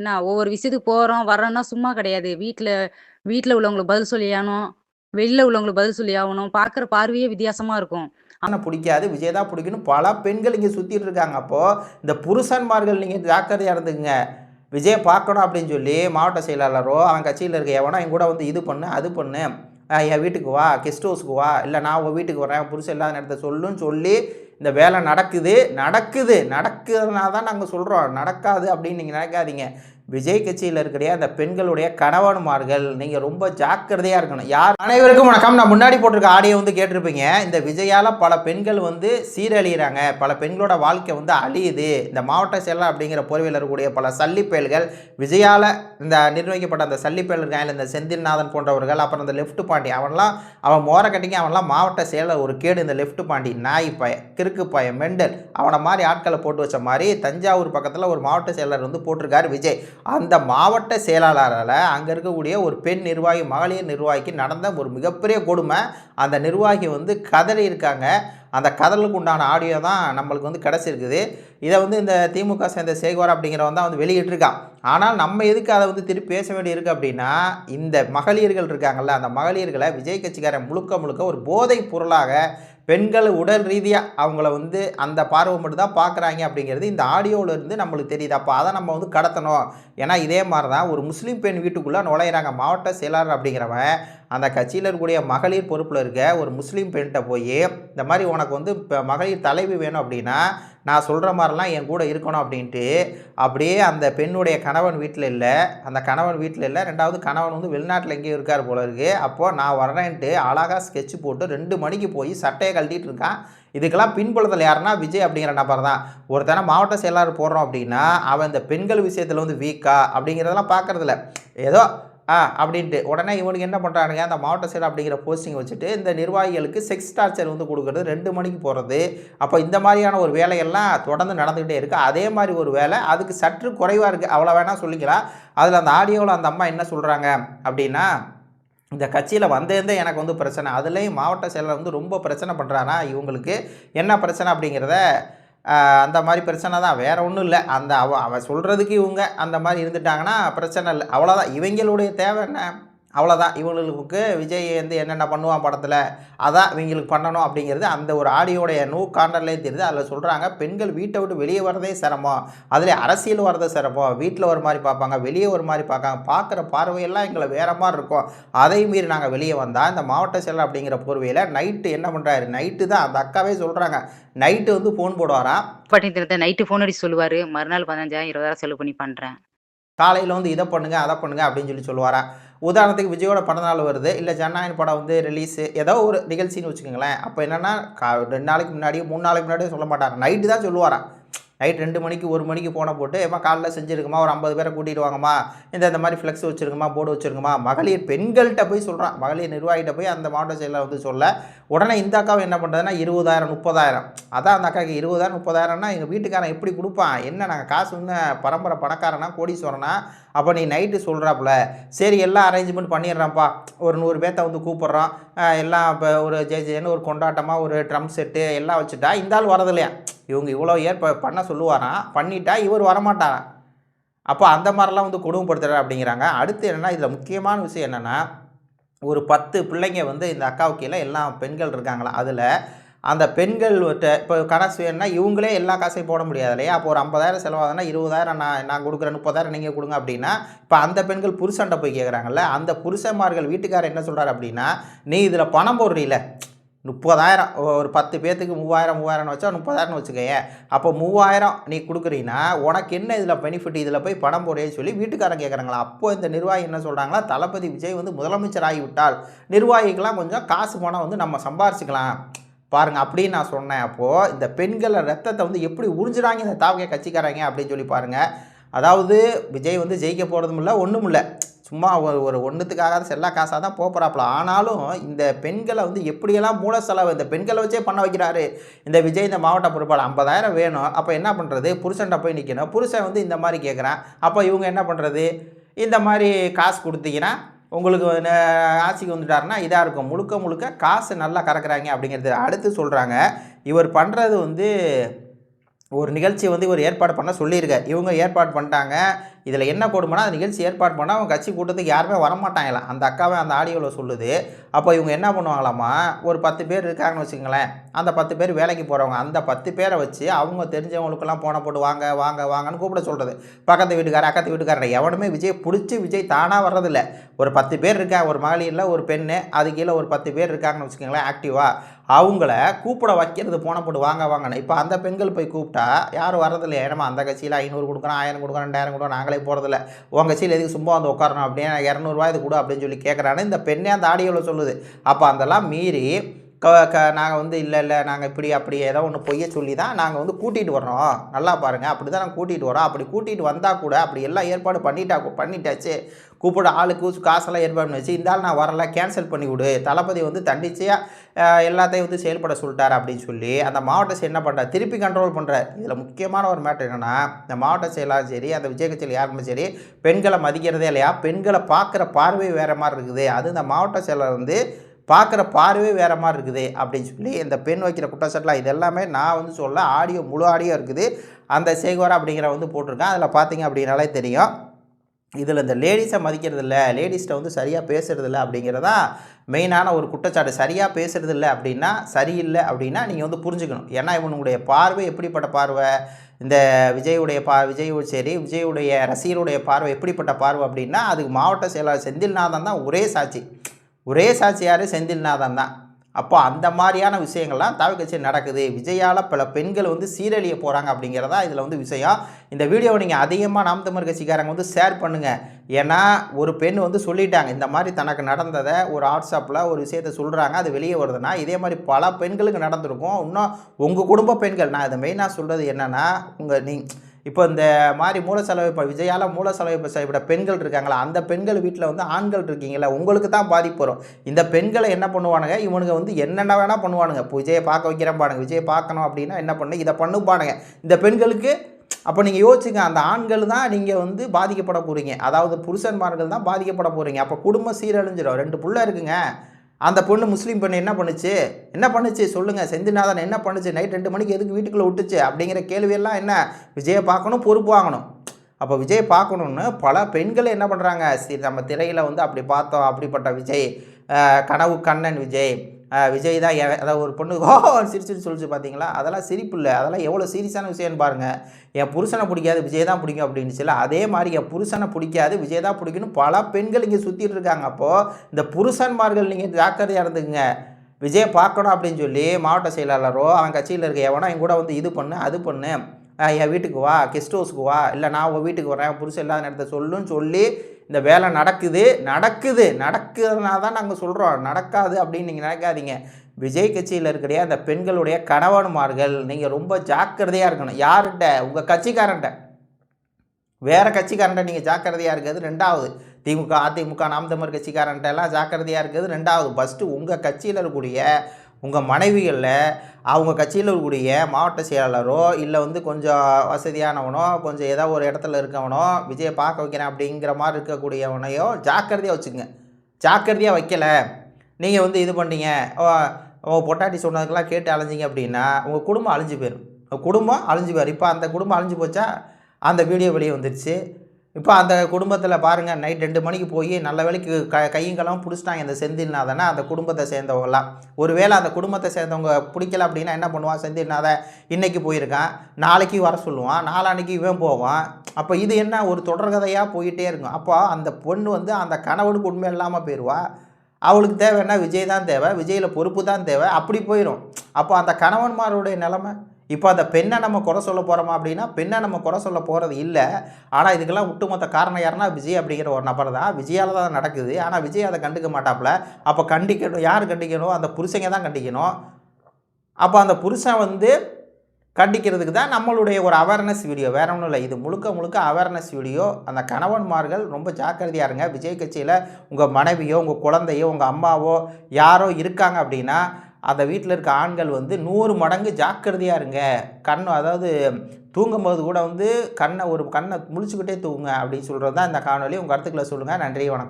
என்ன ஒவ்வொரு விஷயத்துக்கு போறோம், வர்றோம்னா சும்மா கிடையாது. வீட்டில் வீட்டில் உள்ளவங்களுக்கு பதில் சொல்லி ஆகணும். வெளியில் உள்ளவங்களுக்கு பதில் சொல்லி ஆகணும். பார்க்குற பார்வையே வித்தியாசமா இருக்கும். ஆனால் பிடிக்காது. விஜய் தான் பிடிக்கணும் பல பெண்கள் இங்கே சுற்றிட்டு இருக்காங்க. அப்போது இந்த புருஷன்மார்கள் நீங்கள் ஜாக்கிரதையாக இருந்துக்குங்க விஜய பார்க்கணும் அப்படின்னு சொல்லி மாவட்ட செயலாளரோ, அவன் கட்சியில் இருக்க எவனோ என் கூட வந்து இது பண்ணு, அது பண்ணு. என் வீட்டுக்கு வா, கெஸ்ட் ஹவுஸுக்கு வா, இல்லை நான் உங்கள் வீட்டுக்கு வரேன், புருஷன் இல்லாத நேரத்தை சொல்லுன்னு சொல்லி இந்த வேலை நடக்குது. நடக்குது. நடக்குதுனால தான் நாங்கள் சொல்கிறோம் நடக்காது அப்படின்னு நீங்கள் நினைக்காதீங்க. விஜய் கட்சியில் இருக்கக்கூடிய அந்த பெண்களுடைய கணவன்மார்கள் நீங்கள் ரொம்ப ஜாக்கிரதையாக இருக்கணும். யார் அனைவருக்கும் வணக்கம். நான் முன்னாடி போட்டிருக்க ஆடியோ வந்து கேட்டிருப்பீங்க. இந்த விஜயால் பல பெண்கள் வந்து சீரழியிறாங்க. பல பெண்களோட வாழ்க்கை வந்து அழியுது. இந்த மாவட்ட செயலர் அப்படிங்கிற போர்வையில் இருக்கக்கூடிய பல சல்லி பயல்கள் இந்த நிர்வகிக்கப்பட்ட அந்த சல்லி பயல் இருக்காங்க இந்த செந்தில்நாதன் போன்றவர்கள் அப்புறம் இந்த லெஃப்ட் பாண்டி அவன்லாம் அவன் மோர கட்டிங்க அவன்லாம் மாவட்ட செயலர் ஒரு கேடு இந்த லெஃப்ட் பாண்டி நாய் பய கிறுக்கு பய மெண்டல் அவனை மாதிரி ஆட்களை போட்டு வச்ச மாதிரி தஞ்சாவூர் பக்கத்தில் ஒரு மாவட்ட செயலர் வந்து போட்டிருக்காரு விஜய் அந்த மாவட்ட செயலாளரால் அங்கே இருக்கக்கூடிய ஒரு பெண் நிர்வாகி மகளிர் நிர்வாகிக்கு நடந்த ஒரு மிகப்பெரிய கொடுமை. அந்த நிர்வாகி வந்து கதறி இருக்காங்க அந்த கதலுக்கு உண்டான ஆடியோ தான் நம்மளுக்கு வந்து கிடச்சிருக்குது இதை வந்து இந்த திமுக சேர்ந்த சேகோர் அப்படிங்கிறவன் தான் வந்து வெளியிட்டிருக்கான். ஆனால் நம்ம எதுக்கு அதை வந்து திருப்பி பேச வேண்டி இருக்குது அப்படின்னா இந்த மகளிர்கள் இருக்காங்கல்ல அந்த மகளிர்களை விஜய் கட்சிக்காரன் முழுக்க முழுக்க ஒரு போதைப் பொருளாக பெண்கள் உடல் ரீதியாக அவங்கள வந்து அந்த பார்வை மட்டும் தான் பார்க்குறாங்க அப்படிங்கிறது இந்த ஆடியோவில் இருந்து நம்மளுக்கு தெரியுது. அப்போ அதை நம்ம வந்து கடத்தணும். ஏன்னா இதே மாதிரி தான் ஒரு முஸ்லீம் பெண் வீட்டுக்குள்ளே நுழையிறாங்க. மாவட்ட செயலாளர் அப்படிங்கிறவன் அந்த கட்சியில் இருக்கக்கூடிய மகளிர் பொறுப்பில் இருக்க ஒரு முஸ்லீம் பெண்கிட்ட போய் இந்த மாதிரி உனக்கு வந்து இப்போ மகளிர் தலைவி வேணும் அப்படின்னா நான் சொல்கிற மாதிரிலாம் என் கூட இருக்கணும் அப்படின்ட்டு அப்படியே அந்த பெண்ணுடைய கணவன் வீட்டில் இல்லை அந்த கணவன் வீட்டில் இல்லை ரெண்டாவது கணவன் வந்து வெளிநாட்டில் எங்கேயும் இருக்கார் போல இருக்குது அப்போது நான் வர்றேன்ட்டு அழகாக ஸ்கெட்ச் போட்டு ரெண்டு மணிக்கு போய் சட்டையை கழட்டிட்டு இருக்கான். இதுக்கெல்லாம் பின்புலத்தில் யாருன்னா விஜய் அப்படிங்கிற நபர் தான். ஒருத்தனை மாவட்ட செயலாளர் போடுறோம் அப்படின்னா அவன் இந்த பெண்கள் விஷயத்தில் வந்து வீக்கா அப்படிங்கிறதெல்லாம் பார்க்குறதில்ல ஏதோ ஆ அப்படின்ட்டு. உடனே இவனுக்கு என்ன பண்ணுறானுங்க அந்த மாவட்ட செயலர் அப்படிங்கிற போஸ்டிங் வச்சுட்டு இந்த நிர்வாகிகளுக்கு செக்ஸ் டார்ச்சர் வந்து கொடுக்குறது ரெண்டு மணிக்கு போகிறது அப்போ இந்த மாதிரியான ஒரு வேலையெல்லாம் தொடர்ந்து நடந்துக்கிட்டே இருக்குது அதே மாதிரி ஒரு வேலை அதுக்கு சற்று குறைவாக இருக்குது அவ்வளோ வேணால் சொல்லிக்கலாம். அதில் அந்த ஆடியோவில் அந்த அம்மா என்ன சொல்கிறாங்க அப்படின்னா இந்த கட்சியில் வந்தேருந்தே எனக்கு வந்து பிரச்சனை. அதுலேயும் மாவட்ட செயலர் வந்து ரொம்ப பிரச்சனை பண்ணுறானா இவங்களுக்கு என்ன பிரச்சனை அப்படிங்கிறத அந்த மாதிரி பிரச்சனை தான். வேறு ஒன்றும் இல்லை. அந்த அவ அவன் சொல்கிறதுக்கு இவங்க அந்த மாதிரி இருந்துட்டாங்கன்னா பிரச்சனை இல்லை. அவ்வளோதான் இவங்களுடைய தேவை என்ன? அவ்வளோதான் இவங்களுக்கு விஜய் வந்து என்னென்ன பண்ணுவான் படத்தில்? அதான் இவங்களுக்கு பண்ணணும் அப்படிங்கிறது அந்த ஒரு ஆடியோடைய நூ காண்டர்லேயே தெரியுது. அதில் சொல்கிறாங்க பெண்கள் வீட்டை விட்டு வெளியே வரதே சிரமம். அதில் அரசியல் வரதே சிரமம். வீட்டில் ஒரு மாதிரி பார்ப்பாங்க வெளியே ஒரு மாதிரி பார்க்காங்க. பார்க்குற பார்வையெல்லாம் எங்களை வேறு மாதிரி இருக்கும். அதை மீறி நாங்கள் வெளியே வந்தால் இந்த மாவட்ட செயலர் அப்படிங்கிற போர்வையில் நைட்டு என்ன பண்ணுறாரு நைட்டு தான் அந்த அக்காவே சொல்கிறாங்க நைட்டு வந்து ஃபோன் போடுவாராம் பட்டினத்தை நைட்டு ஃபோன் அடிச்சு சொல்லுவார். மறுநாள் பதினஞ்சாயிரம் இருபதாயிரம் செலவு பண்ணி பண்ணுறேன் காலையில் வந்து இதை பண்ணுங்க அதை பண்ணுங்க அப்படின்னு சொல்லி சொல்லுவாராம் உதாரணத்துக்கு விஜயோட படம் நாள் வருது. இல்லை ஜனநாயகன் படம் வந்து ரிலீஸு ஏதோ ஒரு நிகழ்ச்சின்னு வச்சுக்கோங்களேன். அப்போ என்னென்னா ரெண்டு நாளைக்கு முன்னாடி மூணு நாளைக்கு முன்னாடியே சொல்ல மாட்டார். நைட்டு தான் சொல்லுவாரா நைட் ரெண்டு மணிக்கு ஒரு மணிக்கு போன போட்டு ஏமா காலைல செஞ்சுருக்குமா ஒரு ஐம்பது பேரை கூட்டிகிட்டு வாங்கம்மா இந்த இந்த மாதிரி ஃப்ளெக்ஸ் வச்சுருக்குமா போர்டு வச்சுருக்குமா மகளிர் பெண்கள்கிட்ட போய் சொல்கிறான் மகளிர் நிர்வாகிகிட்ட போய் அந்த மாவட்ட செயலில் வந்து சொல்ல உடனே இந்த அக்காவை என்ன பண்ணுறதுன்னா இருபதாயிரம் முப்பதாயிரம். அதான் அந்த அக்காவுக்கு இருபதாயிரம் முப்பதாயிரம்னா எங்கள் வீட்டுக்காரன் எப்படி கொடுப்பான்? என்ன நாங்கள் காசு இன்னும் பரம்பரை பணக்காரனா கோடீஸ்வரனா? அப்போ நீ நைட்டு சொல்கிறாப்புல சரி எல்லாம் அரேஞ்ச்மெண்ட் பண்ணிடுறான்ப்பா. ஒரு நூறு பேர்த்த வந்து கூப்பிட்றோம் எல்லாம் இப்போ ஒரு ஜே ஜேன்னு ஒரு கொண்டாட்டமாக ஒரு ட்ரம் செட்டு எல்லாம் வச்சுட்டா இந்த ஆள் வரதில்லையா? இவங்க இவ்வளோ ஏற்ப பண்ண சொல்லுவாராம் பண்ணிட்டா இவர் வரமாட்டாராம் அப்போ அந்த மாதிரிலாம் வந்து கொடுமைப்படுத்துகிறார் அப்படிங்கிறாங்க. அடுத்து என்னென்னா இதில் முக்கியமான விஷயம் என்னென்னா ஒரு பத்து பிள்ளைங்க வந்து இந்த அக்காவுக்கு கீழே எல்லாம் பெண்கள் இருக்காங்களா? அதில் அந்த பெண்கள் இப்போ கணக்கு வேணும்னா இவங்களே எல்லா காசையும் போட முடியாது இல்லையா? அப்போ ஒரு ஐம்பதாயிரம் செலவாகுதுன்னா இருபதாயிரம் நான் நான் கொடுக்குறேன் முப்பதாயிரம் நீங்கள் கொடுங்க அப்படின்னா இப்போ அந்த பெண்கள் புருஷன்ட்ட போய் கேட்குறாங்கல்ல அந்த புருஷன்மார்கள் வீட்டுக்காரர் என்ன சொல்கிறார் அப்படின்னா நீ இதில் பணம் போடுறீல முப்பதாயிரம் ஒரு பத்து பேர்த்துக்கு மூவாயிரம் மூவாயிரம்னு வச்சா முப்பதாயிரம்னு வச்சுக்கோங்க அப்போ மூவாயிரம் நீ கொடுக்குறீங்கன்னா உனக்கு என்ன இதில் பெனிஃபிட் இதில் போய் பணம் போடுறேன்னு சொல்லி வீட்டுக்காரன் கேட்குறாங்களா அப்போது இந்த நிர்வாகி என்ன சொல்கிறாங்களா தளபதி விஜய் வந்து முதலமைச்சர் ஆகிவிட்டால் நிர்வாகிகள்லாம் கொஞ்சம் காசு பணம் வந்து நம்ம சம்பாரிச்சிக்கலாம். பாருங்கள் அப்படின்னு நான் சொன்னேன். அப்போது இந்த பெண்களை ரத்தத்தை வந்து எப்படி உறிஞ்சுறாங்க இந்த தாவகை கட்சிக்காரங்க அப்படின்னு சொல்லி பாருங்கள் அதாவது விஜய் வந்து ஜெயிக்க போகிறதும் இல்லை ஒன்றும் இல்லை சும்மா ஒரு ஒரு ஒன்றுத்துக்காக செல்லா காசாக தான் போகிறாப்புல ஆனாலும் இந்த பெண்களை வந்து எப்படியெல்லாம் மூல செலவு இந்த பெண்களை வச்சே பண்ண வைக்கிறாரு இந்த விஜய் இந்த மாவட்ட பொறுப்பாளர் ஐம்பதாயிரம் வேணும். அப்போ என்ன பண்ணுறது புருஷன்ட்ட போய் நிற்கணும் புருஷன் வந்து இந்த மாதிரி கேட்குறான் அப்போ இவங்க என்ன பண்ணுறது இந்த மாதிரி காசு கொடுத்தீங்கன்னா உங்களுக்கு ஆட்சிக்கு வந்துட்டாருன்னா இதாக இருக்கும். முழுக்க முழுக்க காசு நல்லா கறக்குறாங்க அப்படிங்கிறது அடுத்து சொல்கிறாங்க இவர் பண்ணுறது வந்து ஒரு நிகழ்ச்சி வந்து இவர் ஏற்பாடு பண்ண சொல்லியிருக்கார். இவங்க ஏற்பாடு பண்ணிட்டாங்க. இதில் என்ன கொடுமைனா அந்த நிகழ்ச்சி ஏற்பாடு பண்ணால் அவங்க கட்சி கூட்டத்துக்கு யாருமே வரமாட்டாங்களாம். அந்த அக்காவே அந்த ஆடியோவில் சொல்லுது. அப்போ இவங்க என்ன பண்ணுவாங்களாமா ஒரு பத்து பேர் இருக்காங்கன்னு வச்சுக்கங்களேன். அந்த பத்து பேர் வேலைக்கு போகிறவங்க அந்த பத்து பேரை வச்சு அவங்க தெரிஞ்சவங்களுக்கெல்லாம் போன போட்டு வாங்க வாங்க வாங்கன்னு கூப்பிட சொல்கிறது பக்கத்து வீட்டுக்காரர் அக்கத்து வீட்டுக்காரர் எவனுமே விஜய் பிடிச்சி விஜய் தானாக வர்றதில்ல. ஒரு பத்து பேர் இருக்கா ஒரு மகளிரில் ஒரு பெண்ணு அது கீழே ஒரு பத்து பேர் இருக்காங்கன்னு வச்சுக்கோங்களேன் ஆக்டிவாக அவங்கள கூப்பிட வைக்கிறது போன போட்டு வாங்க வாங்கன்னு. இப்போ அந்த பெண்கள் போய் கூப்பிட்டா யாரும் வரதில்லை ஏன்னா அந்த கட்சியில் ஐநூறு கொடுக்குறோம் ஆயிரம் கொடுக்குறோம் ரெண்டாயிரம் கொடுக்குறோம் நாங்களே போகிறதில்ல உங்கள் கட்சியில் எதுக்கு சும்மா வந்து உட்காரணும் அப்படின்னு இரநூறுவா இது கொடு அப்படின்னு சொல்லி கேட்குறான்னு இந்த பெண்ணே அந்த ஆடியோவில் சொல்லுது. அப்போ அதெல்லாம் மீறி க க நாங்கள் வந்து இல்லை இல்லை நாங்கள் இப்படி அப்படி ஏதோ ஒன்று பொய்ய சொல்லி தான் நாங்கள் வந்து கூட்டிகிட்டு வர்றோம். நல்லா பாருங்கள் அப்படி தான் நாங்கள் கூட்டிகிட்டு வரோம் அப்படி கூட்டிகிட்டு வந்தால் கூட அப்படி எல்லாம் ஏற்பாடு பண்ணிட்டா பண்ணிட்டாச்சு. கூப்பிட ஆளுக்கு காசெல்லாம் ஏற்பாடு பண்ணி வச்சு இந்த ஆள் நான் வரல கேன்சல் பண்ணி விடு. தளபதி வந்து தண்டிச்சையாக எல்லாத்தையும் வந்து செயல்பட சொல்லிட்டார் அப்படின்னு சொல்லி அந்த மாவட்ட செயல் என்ன பண்ணுறார் திருப்பி கண்ட்ரோல் பண்ணுறார் இதில் முக்கியமான ஒரு மேட்டர் என்னென்னா இந்த மாவட்ட செயலாளர் சரி அந்த விஜய் கட்சியில் யாருமே சரி பெண்களை மதிக்கிறதே இல்லையா? பெண்களை பார்க்குற பார்வை வேறு மாதிரி இருக்குது. அது இந்த மாவட்ட செயலர் வந்து பார்க்குற பார்வையே வேறு மாதிரி இருக்குது அப்படின்னு சொல்லி இந்த பெண் வைக்கிற குற்றச்சாட்டுலாம் இது எல்லாமே நான் வந்து சொல்ல ஆடியோ முழு ஆடியோ இருக்குது. அந்த சேகுவரா அப்படிங்கிற வந்து போட்டிருக்கேன். அதில் பார்த்தீங்க அப்படின்னாலே தெரியும். இதில் இந்த லேடிஸை மதிக்கிறது இல்லை லேடிஸ்கிட்ட வந்து சரியாக பேசுகிறது இல்லை அப்படிங்கிறதா மெயினான ஒரு குற்றச்சாட்டு. சரியாக பேசுகிறது இல்லை அப்படின்னா சரியில்லை அப்படின்னா நீங்கள் வந்து புரிஞ்சுக்கணும். ஏன்னா இவனுடைய பார்வை எப்படிப்பட்ட பார்வை? இந்த விஜயுடைய பா விஜய் சரி விஜயுடைய ரசிகருடைய பார்வை எப்படிப்பட்ட பார்வை அப்படின்னா அதுக்கு மாவட்ட செயலாளர் செந்தில்நாதன் தான் ஒரே சாட்சி. ஒரே சாட்சியார் செந்தில்நாதன் தான். அப்போ அந்த மாதிரியான விஷயங்கள்லாம் தவிர கட்சி நடக்குது. விஜயால் பல பெண்கள் வந்து சீரழிய போகிறாங்க அப்படிங்கிறதா இதில் வந்து விஷயம். இந்த வீடியோவை நீங்கள் அதிகமாக நாம் தமிழ் கட்சிக்காரங்க வந்து ஷேர் பண்ணுங்கள் ஏன்னா ஒரு பெண் வந்து சொல்லிட்டாங்க இந்த மாதிரி தனக்கு நடந்ததை ஒரு வாட்ஸ்அப்பில் ஒரு விஷயத்த சொல்கிறாங்க அது வெளியே வருதுன்னா இதே மாதிரி பல பெண்களுக்கு நடந்திருக்கும். இன்னும் உங்கள் குடும்ப பெண்கள் நான் இதை மெயினாக சொல்கிறது என்னென்னா உங்கள் நீ இப்போ இந்த மாதிரி மூல இப்போ விஜயால் மூல செலவு செய்யப்பட்ட பெண்கள் இருக்காங்களா? அந்த பெண்கள் வீட்டில் வந்து ஆண்கள் இருக்கீங்களா உங்களுக்கு தான் பாதிப்பு வரும். இந்த பெண்களை என்ன பண்ணுவானுங்க? இவனுங்க வந்து என்னென்ன வேணால் பண்ணுவானுங்க. இப்போ விஜயை பார்க்க வைக்கிறேன் பாருங்க. விஜயை பார்க்கணும் அப்படின்னா என்ன பண்ணு? இதை பண்ணுப்பானுங்க இந்த பெண்களுக்கு அப்போ நீங்கள் யோசிச்சுங்க அந்த ஆண்கள் தான் நீங்கள் வந்து பாதிக்கப்பட போகிறீங்க அதாவது புருஷன்மார்கள் தான் பாதிக்கப்பட போகிறீங்க அப்போ குடும்பம் சீரழிஞ்சிடும் ரெண்டு பிள்ளை இருக்குங்க. அந்த பொண்ணு முஸ்லீம் பொண்ணு என்ன பண்ணுச்சு? என்ன பண்ணுச்சு? சொல்லுங்கள் செந்திநாதன் என்ன பண்ணுச்சு? நைட் ரெண்டு மணிக்கு எதுக்கு வீட்டுக்குள்ளே விட்டுச்சு? அப்படிங்கிற கேள்வியெல்லாம் என்ன? விஜயை பார்க்கணும் பொறுப்பு வாங்கணும். அப்போ விஜய் பார்க்கணுன்னு பல பெண்கள் என்ன பண்ணுறாங்க சரி நம்ம திரையில் வந்து அப்படி பார்த்தோம். அப்படிப்பட்ட விஜய் கனவு கண்ணன் விஜய். விஜய் தான் அதாவது ஒரு பொண்ணு ஓ சிரிச்சுட்டு சொல்லிச்சு பார்த்தீங்களா அதெல்லாம் சிரிப்பு இல்லை. அதெல்லாம் எவ்வளோ சீரியஸான விஷயம்னு பாருங்கள் என் புருஷனை பிடிக்காது விஜய் தான் பிடிக்கும் அப்படின்னு சொல்லி அதே மாதிரி என் புருஷனை பிடிக்காது விஜய் தான் பிடிக்கணும் பல பெண்கள் இங்கே சுற்றிட்டு இருக்காங்க. அப்போது இந்த புருஷன்மார்கள் நீங்கள் ஜாக்கிரதையாக இருந்துக்குங்க. விஜய் பார்க்கணும் அப்படின்னு சொல்லி மாவட்ட செயலாளரோ அவன் கட்சியில் இருக்க எவனோ என் கூட வந்து இது பண்ணு அது பண்ணு. என் வீட்டுக்கு வா கெஸ்ட் ஹவுஸுக்கு வா. இல்லை நான் உங்கள் வீட்டுக்கு வரேன் புருஷன் இல்லாத நேரத்தை சொல்லுன்னு சொல்லி இந்த வேலை நடக்குது நடக்குது நடக்குதுன்னா தான் நாங்கள் சொல்கிறோம் நடக்காது அப்படின்னு நீங்கள் நினைக்காதீங்க. விஜய் கட்சியில் இருக்கிற அந்த பெண்களுடைய கணவன்மார்கள் நீங்கள் ரொம்ப ஜாக்கிரதையாக இருக்கணும். யார்கிட்ட? உங்கள் கட்சிக்காரன்ட்ட வேறு கட்சிக்காரன்ட்ட நீங்கள் ஜாக்கிரதையாக இருக்கிறது ரெண்டாவது. திமுக அதிமுக நாம் தமிழ் கட்சிக்காரன்ட்ட எல்லாம் ஜாக்கிரதையாக இருக்கிறது ரெண்டாவது. ஃபஸ்ட்டு உங்கள் கட்சியில் இருக்கக்கூடிய உங்கள் மனைவிகளில் அவங்க கட்சியில் இருக்கக்கூடிய மாவட்ட செயலாளரோ இல்லை வந்து கொஞ்சம் வசதியானவனோ கொஞ்சம் ஏதோ ஒரு இடத்துல இருக்கவனோ விஜயை பார்க்க வைக்கிறேன் அப்படிங்கிற மாதிரி இருக்கக்கூடியவனையோ ஜாக்கிரதையாக வச்சுக்கோங்க. ஜாக்கிரதையாக வைக்கலை. நீங்கள் வந்து இது பண்ணீங்க. ஓ பொட்டாட்டி சொன்னதுக்கெல்லாம் கேட்டு அலைஞ்சிங்க அப்படின்னா உங்கள் குடும்பம் அழிஞ்சு போயிடும் குடும்பம் அழிஞ்சு போயிடும் இப்போ அந்த குடும்பம் அழிஞ்சு போச்சா? அந்த வீடியோ வெளியே வந்துடுச்சு இப்போ அந்த குடும்பத்தில் பாருங்கள் நைட் ரெண்டு மணிக்கு போய் நல்ல வேலைக்கு க கையங்கெல்லாம் பிடிச்சிட்டாங்க இந்த செந்தில்நாதனை அந்த குடும்பத்தை சேர்ந்தவங்களாம் ஒருவேளை அந்த குடும்பத்தை சேர்ந்தவங்க பிடிக்கல அப்படின்னா என்ன பண்ணுவான்? செந்தில்நாதன் இன்றைக்கி போயிருக்கான் நாளைக்கு வர சொல்லுவான் நாளான்னைக்கு இவன் போவான். அப்போ இது என்ன? ஒரு தொடர்கதையாக போயிட்டே இருக்கும். அப்போ அந்த பொண்ணு வந்து அந்த கணவனுக்கு உண்மை இல்லாமல் போயிடுவா அவளுக்கு தேவைன்னா விஜய் தான் தேவை. விஜயில் பொறுப்பு தான் தேவை. அப்படி போயிடும் அப்போ அந்த கணவன்மாருடைய நிலமை? இப்போ அந்த பெண்ணை நம்ம குறை சொல்ல போகிறோமா அப்படின்னா பெண்ணை நம்ம குறை சொல்ல போகிறது இல்லை. ஆனால் இதுக்கெல்லாம் ஒட்டுமொத்த காரணம் யாருன்னா விஜய் அப்படிங்கிற ஒரு நபர் தான். விஜயால் தான் நடக்குது. ஆனால் விஜய் அதை கண்டுக்க மாட்டாப்புல. அப்போ கண்டிக்கணும் யார் கண்டிக்கணும்? அந்த புருஷங்க தான் கண்டிக்கணும். அப்போ அந்த புருஷன் வந்து கண்டிக்கிறதுக்கு தான் நம்மளுடைய ஒரு அவேர்னஸ் வீடியோ வேற ஒன்றும் இல்லை. இது முழுக்க முழுக்க அவேர்னஸ் வீடியோ அந்த கணவன்மார்கள் ரொம்ப ஜாக்கிரதையாக இருங்க. விஜய் கட்சியில் உங்கள் மனைவியோ உங்கள் குழந்தையோ உங்கள் அம்மாவோ யாரோ இருக்காங்க அப்படின்னா அந்த வீட்டில் இருக்க ஆண்கள் வந்து நூறு மடங்கு ஜாக்கிரதையாக இருங்க. கண் அதாவது தூங்கும்போது கூட வந்து கண்ணை ஒரு கண்ணை முழிச்சுக்கிட்டே தூங்குங்க அப்படின்னு சொல்கிறது தான் இந்த காணொலி உங்கள் கருத்துக்களை சொல்லுங்கள் நன்றி வணக்கம்.